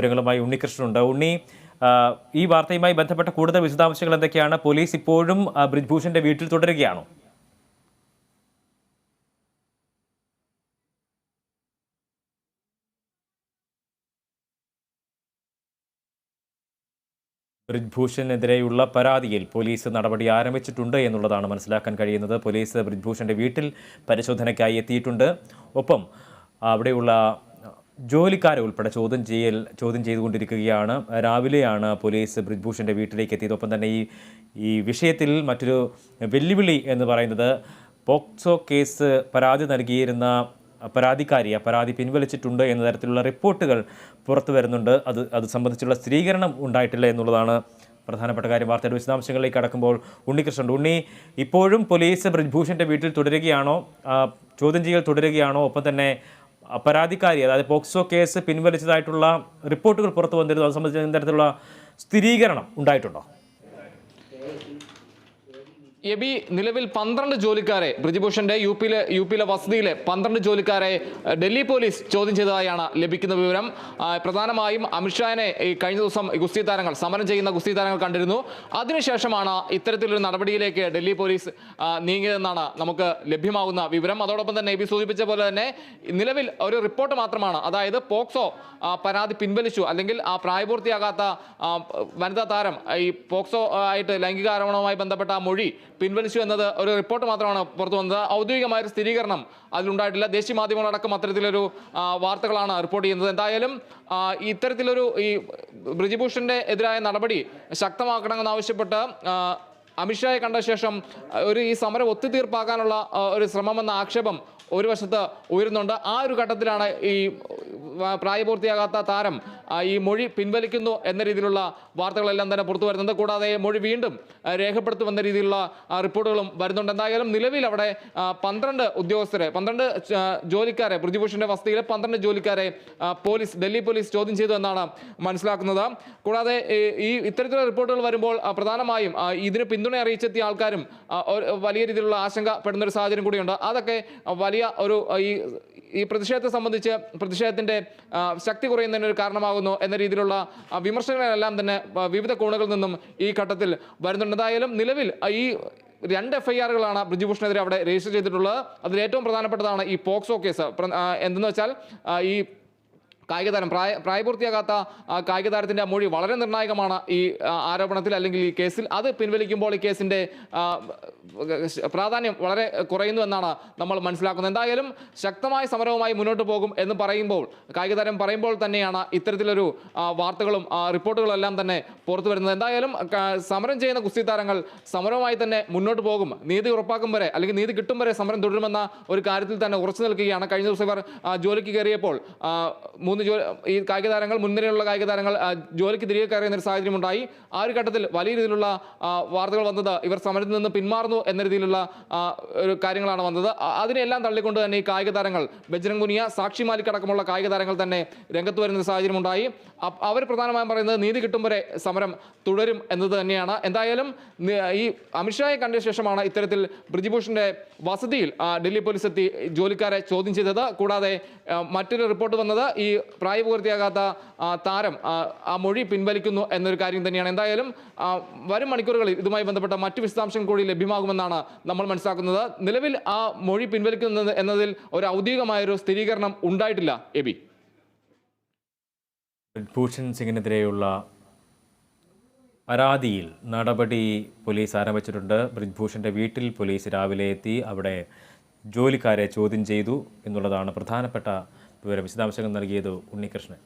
വിവരങ്ങളുമായി ഉണ്ണികൃഷ്ണനുണ്ട്. ഉണ്ണി ഈ വാർത്തയുമായി ബന്ധപ്പെട്ട കൂടുതൽ വിശദാംശങ്ങൾ എന്തൊക്കെയാണ്? പോലീസ് ഇപ്പോഴും ബ്രിജ്ഭൂഷന്റെ വീട്ടിൽ തുടരുകയാണോ? ബ്രിജ്ഭൂഷനെതിരെയുള്ള പരാതിയിൽ പോലീസ് നടപടി ആരംഭിച്ചിട്ടുണ്ട് എന്നുള്ളതാണ് മനസ്സിലാക്കാൻ കഴിയുന്നത്. പോലീസ് ബ്രിജ്ഭൂഷന്റെ വീട്ടിൽ പരിശോധനയ്ക്കായി എത്തിയിട്ടുണ്ട്. ഒപ്പം അവിടെയുള്ള ജോലിക്കാരെ ഉൾപ്പെടെ ചോദ്യം ചെയ്യൽ ചോദ്യം ചെയ്തുകൊണ്ടിരിക്കുകയാണ്. രാവിലെയാണ് പോലീസ് ബ്രിജ്ഭൂഷന്റെ വീട്ടിലേക്ക് എത്തിയത്. ഒപ്പം തന്നെ ഈ ഈ വിഷയത്തിൽ മറ്റൊരു വെല്ലുവിളി എന്ന് പറയുന്നത് പോക്സോ കേസ് പരാതി നൽകിയിരുന്ന പരാതിക്കാരി ആ പരാതി പിൻവലിച്ചിട്ടുണ്ട് എന്ന തരത്തിലുള്ള റിപ്പോർട്ടുകൾ പുറത്തു വരുന്നുണ്ട്. അത് അത് സംബന്ധിച്ചുള്ള സ്ഥിരീകരണം ഉണ്ടായിട്ടില്ല എന്നുള്ളതാണ് പ്രധാനപ്പെട്ട കാര്യം. വാർത്തയുടെ വിശദാംശങ്ങളിലേക്ക് കടക്കുമ്പോൾ ഉണ്ണികൃഷ്ണൻ ഉണ്ണി ഇപ്പോഴും പോലീസ് ബ്രിജ്ഭൂഷന്റെ വീട്ടിൽ തുടരുകയാണോ? ചോദ്യം ചെയ്യൽ തുടരുകയാണോ? ഒപ്പം തന്നെ പരാതിക്കാരി അതായത് പോക്സോ കേസ് പിൻവലിച്ചതായിട്ടുള്ള റിപ്പോർട്ടുകൾ പുറത്തു വന്നിരുന്നു. അത് സംബന്ധിച്ച് തരത്തിലുള്ള സ്ഥിരീകരണം ഉണ്ടായിട്ടുണ്ടോ? എബി നിലവിൽ പന്ത്രണ്ട് ജോലിക്കാരെ ബ്രിജിഭൂഷന്റെ യു പിയിലെ യു പിയിലെ വസതിയിലെ പന്ത്രണ്ട് ജോലിക്കാരെ ഡൽഹി പോലീസ് ചോദ്യം ചെയ്തതായാണ് ലഭിക്കുന്ന വിവരം. പ്രധാനമായും അമിത്ഷാനെ ഈ കഴിഞ്ഞ ദിവസം ഗുസ്തി താരങ്ങൾ സമരം ചെയ്യുന്ന ഗുസ്തി താരങ്ങൾ കണ്ടിരുന്നു. അതിനുശേഷമാണ് ഇത്തരത്തിലൊരു നടപടിയിലേക്ക് ഡൽഹി പോലീസ് നീങ്ങിയതെന്നാണ് നമുക്ക് ലഭ്യമാകുന്ന വിവരം. അതോടൊപ്പം തന്നെ എബി സൂചിപ്പിച്ച പോലെ തന്നെ നിലവിൽ ഒരു റിപ്പോർട്ട് മാത്രമാണ്. അതായത് പോക്സോ പരാതി പിൻവലിച്ചു. അല്ലെങ്കിൽ ആ പ്രായപൂർത്തിയാകാത്ത വനിതാ താരം ഈ പോക്സോ ആയിട്ട് ലൈംഗിക ആരോപണവുമായി ബന്ധപ്പെട്ട മൊഴി പിൻവലിച്ചു എന്നത് ഒരു റിപ്പോർട്ട് മാത്രമാണ് പുറത്തു വന്നത്. ഔദ്യോഗികമായ സ്ഥിരീകരണം അതിലുണ്ടായിട്ടില്ല. ദേശീയ മാധ്യമങ്ങളടക്കം അത്തരത്തിലൊരു വാർത്തകളാണ് റിപ്പോർട്ട് ചെയ്യുന്നത്. എന്തായാലും ഇത്തരത്തിലൊരു ഈ ബ്രിജിഭൂഷന്റെ എതിരായ നടപടി ശക്തമാക്കണമെന്നാവശ്യപ്പെട്ട് അമിത്ഷായെ കണ്ട ശേഷം ഒരു ഈ സമരം ഒത്തുതീർപ്പാക്കാനുള്ള ഒരു ശ്രമമെന്ന ആക്ഷേപം ഒരു വശത്ത് ഉയരുന്നുണ്ട്. ആ ഒരു ഘട്ടത്തിലാണ് ഈ പ്രായപൂർത്തിയാകാത്ത താരം ഈ മൊഴി പിൻവലിക്കുന്നു എന്ന രീതിയിലുള്ള വാർത്തകളെല്ലാം തന്നെ പുറത്തു വരുന്നുണ്ട്. കൂടാതെ മൊഴി വീണ്ടും രേഖപ്പെടുത്തുമെന്ന രീതിയിലുള്ള റിപ്പോർട്ടുകളും വരുന്നുണ്ട്. എന്തായാലും നിലവിൽ അവിടെ പന്ത്രണ്ട് ഉദ്യോഗസ്ഥരെ പന്ത്രണ്ട് ജോലിക്കാരെ ബ്രിജിഭൂഷന്റെ വസതിയിലെ പന്ത്രണ്ട് ജോലിക്കാരെ പോലീസ് ഡൽഹി പോലീസ് ചോദ്യം ചെയ്തു എന്നാണ് മനസ്സിലാക്കുന്നത്. കൂടാതെ ഈ ഇത്തരത്തിലുള്ള റിപ്പോർട്ടുകൾ വരുമ്പോൾ പ്രധാനമായും ഇതിന് പിന്തുണ അറിയിച്ചെത്തിയ ആൾക്കാരും വലിയ രീതിയിലുള്ള ആശങ്കപ്പെടുന്ന ഒരു സാഹചര്യം കൂടിയുണ്ട്. അതൊക്കെ വലിയ ഒരു ഈ ഈ പ്രതിഷേധത്തെ സംബന്ധിച്ച് പ്രതിഷേധത്തിന്റെ ശക്തി കുറയുന്നതിന് ഒരു കാരണമാകുന്നു എന്ന രീതിയിലുള്ള വിമർശനങ്ങളെല്ലാം തന്നെ വിവിധ കോണുകളിൽ നിന്നും ഈ ഘട്ടത്തിൽ വരുന്നുണ്ട്. എന്തായാലും നിലവിൽ ഈ രണ്ട് എഫ് ഐ ബ്രിജുഭൂഷണെതിരെ അവിടെ രജിസ്റ്റർ ചെയ്തിട്ടുള്ളത്. അതിൽ ഏറ്റവും പ്രധാനപ്പെട്ടതാണ് ഈ പോക്സോ കേസ്. എന്തെന്ന് വെച്ചാൽ ഈ കായിക താരം പ്രായ പ്രായപൂർത്തിയാകാത്ത കായിക താരത്തിന്റെ മൊഴി വളരെ നിർണായകമാണ് ഈ ആരോപണത്തിൽ അല്ലെങ്കിൽ ഈ കേസിൽ. അത് പിൻവലിക്കുമ്പോൾ ഈ കേസിന്റെ പ്രാധാന്യം വളരെ കുറയുന്നു എന്നാണ് നമ്മൾ മനസ്സിലാക്കുന്നത്. എന്തായാലും ശക്തമായ സമരവുമായി മുന്നോട്ട് പോകും എന്ന് പറയുമ്പോൾ കായിക താരം പറയുമ്പോൾ തന്നെയാണ് ഇത്തരത്തിലൊരു വാർത്തകളും റിപ്പോർട്ടുകളും എല്ലാം തന്നെ പുറത്തു വരുന്നത്. എന്തായാലും സമരം ചെയ്യുന്ന കുസ്തി താരങ്ങൾ സമരവുമായി തന്നെ മുന്നോട്ട് പോകും. നീതി ഉറപ്പാക്കും വരെ അല്ലെങ്കിൽ നീതി കിട്ടും വരെ സമരം തുടരുമെന്ന ഒരു കാര്യത്തിൽ തന്നെ ഉറച്ചു നിൽക്കുകയാണ്. കഴിഞ്ഞ ദിവസം ഇവർ ജോലിക്ക് കയറിയപ്പോൾ ആ, മൂന്ന് ജോലി ഈ കായിക താരങ്ങൾ മുൻനിരയിലുള്ള കായിക താരങ്ങൾ ജോലിക്ക് തിരികെ കയറിയുന്ന ഒരു സാഹചര്യം ഉണ്ടായി ആ ഒരു ഘട്ടത്തിൽ വലിയ രീതിയിലുള്ള വാർത്തകൾ വന്നത് ഇവർ സമരത്തിൽ നിന്ന് പിന്മാറുന്നു എന്ന രീതിയിലുള്ള ഒരു കാര്യങ്ങളാണ് വന്നത്. അതിനെല്ലാം തള്ളിക്കൊണ്ട് തന്നെ ഈ കായിക താരങ്ങൾ ബജ്രംഗ് പുനിയ സാക്ഷി മാലിക് അടക്കമുള്ള കായിക താരങ്ങൾ തന്നെ രംഗത്ത് വരുന്ന സാഹചര്യം ഉണ്ടായി അവർ പ്രധാനമായും പറയുന്നത് നീതി കിട്ടും വരെ സമരം തുടരും എന്നത് തന്നെയാണ്. എന്തായാലും ഈ അമിത്ഷായെ കണ്ട ശേഷമാണ് ഇത്തരത്തിൽ ബ്രിജിഭൂഷന്റെ വസതിയിൽ ഡൽഹി പോലീസ് എത്തി ജോലിക്കാരെ ചോദ്യം ചെയ്തത്. കൂടാതെ മറ്റൊരു റിപ്പോർട്ട് വന്നത് ഈ പ്രായപൂർത്തിയാകാത്ത താരം ആ, ആ മൊഴി പിൻവലിക്കുന്നു എന്നൊരു കാര്യം തന്നെയാണ്. എന്തായാലും വരും മണിക്കൂറുകളിൽ ഇതുമായി ബന്ധപ്പെട്ട മറ്റു വിശദാംശങ്ങൾ കൂടി ലഭ്യമാകുമെന്നാണ് നമ്മൾ മനസ്സിലാക്കുന്നത്. നിലവിൽ ആ മൊഴി പിൻവലിക്കുന്നത് എന്നതിൽ ഒരു ഔദ്യോഗികമായൊരു സ്ഥിരീകരണം ഉണ്ടായിട്ടില്ല എബി ഭൂഷൺ സിംഗിനെതിരെയുള്ള പരാതിയിൽ നടപടി പോലീസ് ആരംഭിച്ചിട്ടുണ്ട്. ബ്രിജ്ഭൂഷന്റെ വീട്ടിൽ പോലീസ് രാവിലെ എത്തി അവിടെ ജോലിക്കാരെ ചോദ്യം ചെയ്തു എന്നുള്ളതാണ് പ്രധാനപ്പെട്ട വിവരം വിശദാംശങ്ങൾ നൽകിയത് ഉണ്ണികൃഷ്ണൻ.